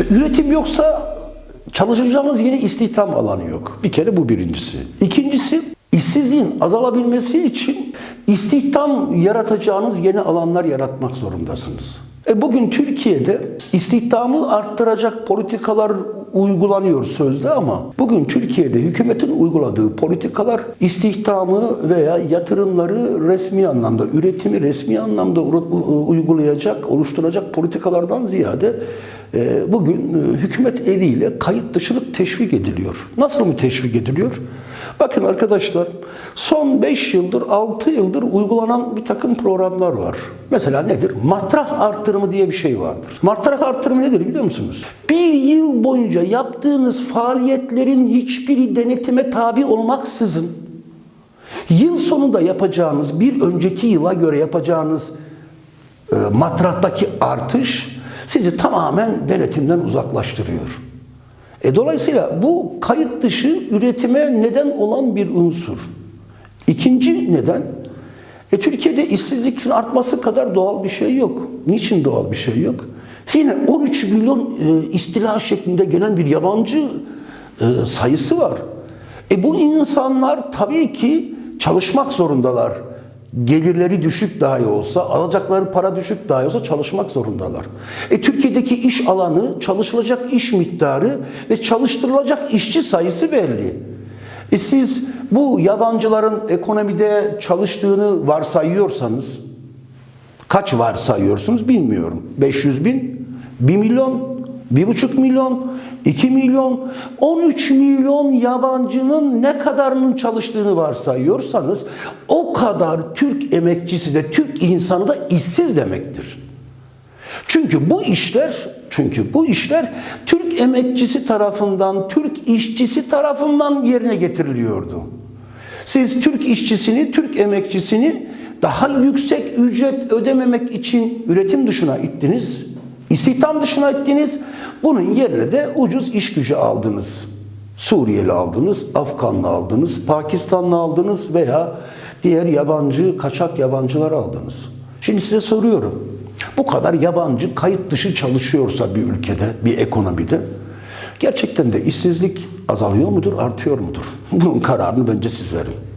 E, üretim yoksa çalışacağınız yeni istihdam alanı yok. Bir kere bu birincisi. İkincisi işsizliğin azalabilmesi için istihdam yaratacağınız yeni alanlar yaratmak zorundasınız. E bugün Türkiye'de istihdamı arttıracak politikalar uygulanıyor sözde ama bugün Türkiye'de hükümetin uyguladığı politikalar istihdamı veya yatırımları resmi anlamda, üretimi resmi anlamda uygulayacak, oluşturacak politikalardan ziyade bugün e, hükümet eliyle kayıt dışılık teşvik ediliyor. Nasıl mı teşvik ediliyor? Bakın arkadaşlar son 5 yıldır 6 yıldır uygulanan bir takım programlar var. Mesela nedir? Matrah arttırımı diye bir şey vardır. Matrah arttırımı nedir biliyor musunuz? Bir yıl boyunca yaptığınız faaliyetlerin hiçbiri denetime tabi olmaksızın yıl sonunda yapacağınız bir önceki yıla göre yapacağınız e, matrahtaki artış sizi tamamen denetimden uzaklaştırıyor. E, dolayısıyla bu kayıt dışı üretime neden olan bir unsur. İkinci neden, e, Türkiye'de işsizlikin artması kadar doğal bir şey yok. Niçin doğal bir şey yok? Yine 13 milyon e, istila şeklinde gelen bir yabancı e, sayısı var. E bu insanlar tabii ki çalışmak zorundalar. Gelirleri düşük dahi olsa, alacakları para düşük dahi olsa çalışmak zorundalar. E Türkiye'deki iş alanı, çalışılacak iş miktarı ve çalıştırılacak işçi sayısı belli. E siz bu yabancıların ekonomide çalıştığını varsayıyorsanız, kaç varsayıyorsunuz bilmiyorum. 500 bin, 1 milyon, 1,5 milyon, 2 milyon, 13 milyon yabancının ne kadarının çalıştığını varsayıyorsanız o kadar Türk emekçisi de Türk insanı da işsiz demektir. Çünkü bu işler çünkü bu işler Türk emekçisi tarafından, Türk işçisi tarafından yerine getiriliyordu. Siz Türk işçisini, Türk emekçisini daha yüksek ücret ödememek için üretim dışına ittiniz, istihdam dışına ittiniz. Bunun yerine de ucuz iş gücü aldınız. Suriyeli aldınız, Afganlı aldınız, Pakistanlı aldınız veya diğer yabancı, kaçak yabancılar aldınız. Şimdi size soruyorum. Bu kadar yabancı kayıt dışı çalışıyorsa bir ülkede, bir ekonomide gerçekten de işsizlik azalıyor mudur, artıyor mudur? Bunun kararını bence siz verin.